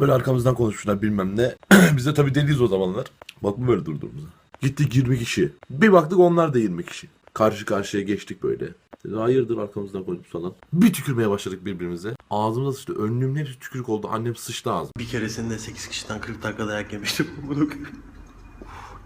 Böyle arkamızdan konuşmuşlar bilmem ne. Biz de tabii deliyiz o zamanlar. Bak bu böyle durduğumuza. Gittik 20 kişi. Bir baktık onlar da 20 kişi. Karşı karşıya geçtik böyle. Dedi, hayırdır arkamızdan konuşmuş falan. Bir tükürmeye başladık birbirimize. Ağzımıza sıçtı. Önlüğümün hepsi tükürük oldu. Annem sıçtı ağzıma. Bir keresinde 8 kişiden 40 dakika dayak yemiştim. Bunu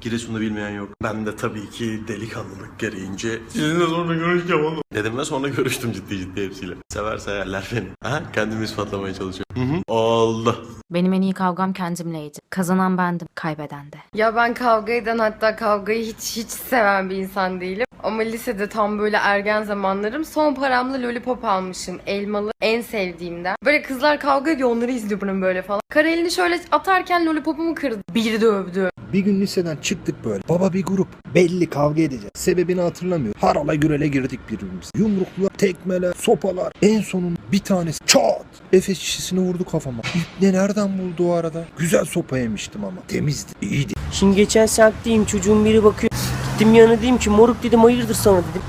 Giresun'u bilmeyen yok. Ben de tabii ki delikanlılık gereğince sizinle sonra görüşeceğim oğlum. Dedim ve sonra görüştüm ciddi ciddi hepsiyle. Severse yerler beni. Ha? Kendimi ispatlamaya çalışıyorum. Hı hı. Oldu. Benim en iyi kavgam kendimleydi. Kazanan bendim, kaybeden de. Ya ben kavga eden hatta kavgayı hiç hiç seven bir insan değilim. Ama lisede tam böyle ergen zamanlarım son paramla lollipop almışım. Elmalı en sevdiğimden. Böyle kızlar kavga ediyor onları izliyorum böyle falan. Kara elini şöyle atarken lollipopumu kırdı. Biri dövdü. Bir gün liseden çıktık böyle. Baba bir grup. Belli kavga edeceğiz. Sebebini hatırlamıyorum. Harala gürele girdik birbirimize. Yumruklar, tekmeler, sopalar. En sonun bir tanesi çat. Efes şişesini vurdu kafama. İpne nereden buldu o arada? Güzel sopa yemiştim ama. Temizdi, iyiydi. Şimdi geçen semtteyim çocuğun biri bakıyor. Gittim yanına dedim ki moruk dedim hayırdır sana dedim.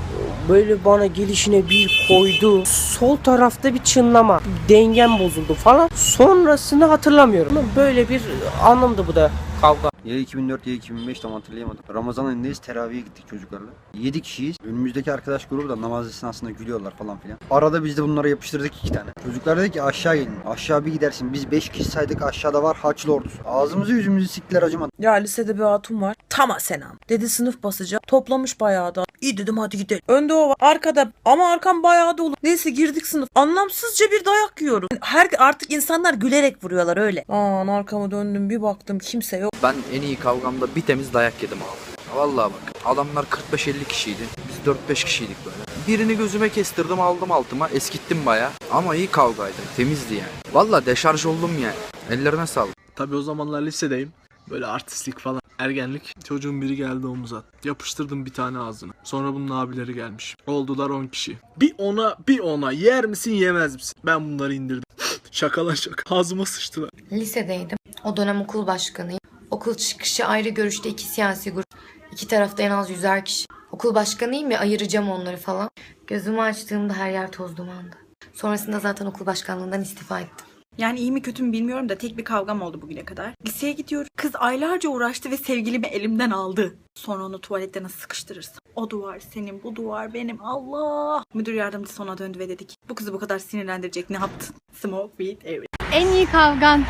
Böyle bana gelişine bir koydu. Sol tarafta bir çınlama. Dengem bozuldu falan. Sonrasını hatırlamıyorum. Böyle bir anlamda bu da kavga. Ya 2004 ya 2005 tam hatırlayamadım. Ramazan ayındayız teraviye gittik çocuklarla. 7 kişiyiz. Önümüzdeki arkadaş grubu da namaz esnasında gülüyorlar falan filan. Arada biz de bunlara yapıştırdık iki tane. Çocuklar dedi ki aşağı gelin. Aşağı bir gidersin. Biz 5 kişi saydık aşağıda var Haçlı ordusu. Ağzımızı yüzümüzü siktiler acımadı. Ya lisede bir hatun var. Tam Asenam. Dedi sınıf basacağım. Toplamış bayağı da. İyi dedim hadi gidelim. Önde o var. Arkada ama arkam bayağı dolu. Neyse girdik sınıf. Anlamsızca bir dayak yiyoruz. Her artık insanlar gülerek vuruyorlar öyle. Aman arkama döndüm bir baktım kimse yok. Ben en iyi kavgamda bir temiz dayak yedim abi. Vallahi bak adamlar 45-50 kişiydi. Biz 4-5 kişiydik böyle. Birini gözüme kestirdim aldım altıma eskittim baya. Ama iyi kavgaydı. Temizdi yani. Vallahi deşarj oldum yani. Ellerine sağlık. Tabii o zamanlar lisedeyim. Böyle artistlik falan. Ergenlik. Çocuğun biri geldi omuza. Yapıştırdım bir tane ağzına. Sonra bunun abileri gelmiş. Oldular 10 kişi. Bir ona bir ona yer misin yemez misin? Ben bunları indirdim. şaka lan şaka. Ağzıma sıçtılar. Lisedeydim. O dönem okul başkanıyım. Okul çıkışı ayrı görüşte iki siyasi grup. İki tarafta en az yüzer kişi. Okul başkanıyım ya ayıracağım onları falan. Gözümü açtığımda her yer toz dumandı. Sonrasında zaten okul başkanlığından istifa ettim. Yani iyi mi kötü mü bilmiyorum da tek bir kavgam oldu bugüne kadar. Liseye gidiyorum. Kız aylarca uğraştı ve sevgilimi elimden aldı. Sonra onu tuvalette nasıl sıkıştırırsın? O duvar senin, bu duvar benim. Allah! Müdür yardımcısı ona döndü ve dedik. Bu kızı bu kadar sinirlendirecek ne yaptın? Smoke weed every. En iyi kavgan.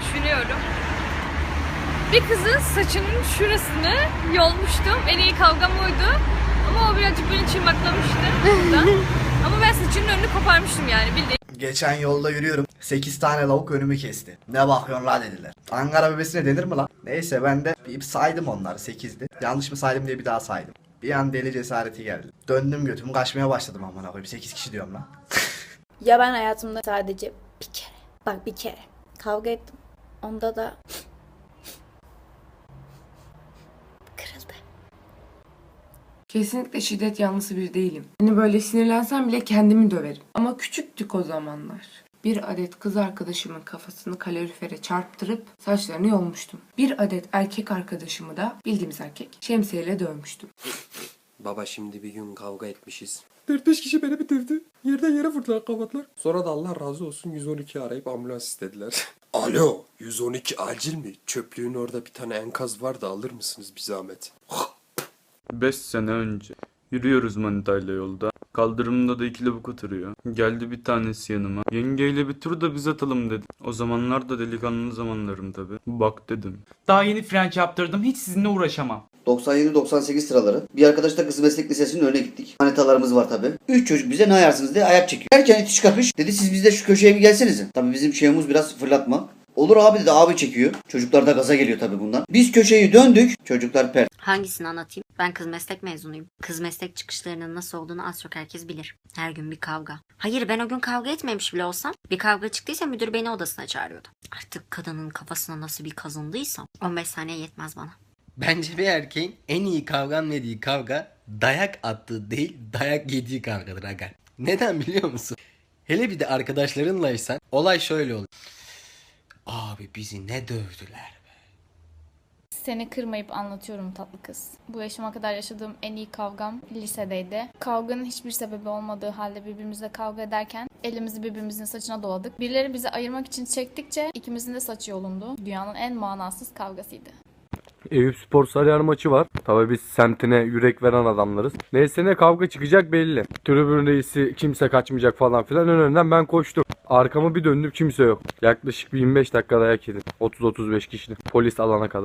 Düşünüyorum. Bir kızın saçının şurasını yolmuştum. En iyi kavgam oydu. Ama o birazcık beni çırmaklamıştı. Ama ben saçının önünü koparmıştım yani bildiğin. Geçen yolda yürüyorum. 8 tane lavuk önümü kesti. Ne bakıyorsun la dediler. Ankara bebesine denir mi lan? Neyse ben de bir saydım onları 8'di. Yanlış mı saydım diye bir daha saydım. Bir an deli cesareti geldi. Döndüm götümü kaçmaya başladım amına koyayım. 8 kişi diyorum lan. Ya ben hayatımda sadece bir kere, bak bir kere kavga ettim. Onda da Kesinlikle şiddet yanlısı bir değilim. Hani böyle sinirlensem bile kendimi döverim. Ama küçüktük o zamanlar. Bir adet kız arkadaşımın kafasını kalorifere çarptırıp saçlarını yolmuştum. Bir adet erkek arkadaşımı da bildiğimiz erkek şemsiyeyle dövmüştüm. Baba şimdi bir gün kavga etmişiz. 4-5 kişi beni bitirdi. Yerden yere vurdular kafatlar. Sonra da Allah razı olsun 112 arayıp ambulans istediler. Alo 112 acil mi? Çöplüğün orada bir tane enkaz var da alır mısınız bir zahmet? 5 sene önce. Yürüyoruz manitayla yolda. Kaldırımda da iki lavuk oturuyor. Geldi bir tanesi yanıma. Yengeyle bir tur da biz atalım dedi. O zamanlar da delikanlı zamanlarım tabi. Bak dedim. Daha yeni frenç yaptırdım hiç sizinle uğraşamam. 97-98 sıraları. Bir arkadaş da kız meslek lisesinin önüne gittik. Manitalarımız var tabi. Üç çocuk bize ne ayarsınız diye ayak çekiyor. Derken itiş kakış. Dedi siz bizde şu köşeye bir gelsenize. Tabi bizim şeyimiz biraz fırlatmak. Olur abi dedi abi çekiyor. Çocuklar da gaza geliyor tabi bundan. Biz köşeyi döndük. Çocuklar pert. Hangisini anlatayım? Ben kız meslek mezunuyum. Kız meslek çıkışlarının nasıl olduğunu az çok herkes bilir. Her gün bir kavga. Hayır ben o gün kavga etmemiş bile olsam bir kavga çıktıysa müdür beni odasına çağırıyordu. Artık kadının kafasına nasıl bir kazındıysam 15 saniye yetmez bana. Bence bir erkeğin en iyi kavgan dediği kavga dayak attığı değil dayak yediği kavgadır aga. Neden biliyor musun? Hele bir de arkadaşlarınlaysan olay şöyle olur. Abi bizi ne dövdüler. Seni kırmayıp anlatıyorum tatlı kız. Bu yaşıma kadar yaşadığım en iyi kavgam lisedeydi. Kavganın hiçbir sebebi olmadığı halde birbirimizle kavga ederken elimizi birbirimizin saçına doladık. Birileri bizi ayırmak için çektikçe ikimizin de saçı yolundu. Dünyanın en manasız kavgasıydı. Eyüp Spor Sarıyer maçı var. Tabii biz semtine yürek veren adamlarız. Neyse ne kavga çıkacak belli. Tribün reisi kimse kaçmayacak falan filan. Ön önden ben koştum. Arkamı bir döndüm kimse yok. Yaklaşık bir 25 dakika dayak yedim. 30-35 kişinin. Polis alana kadar.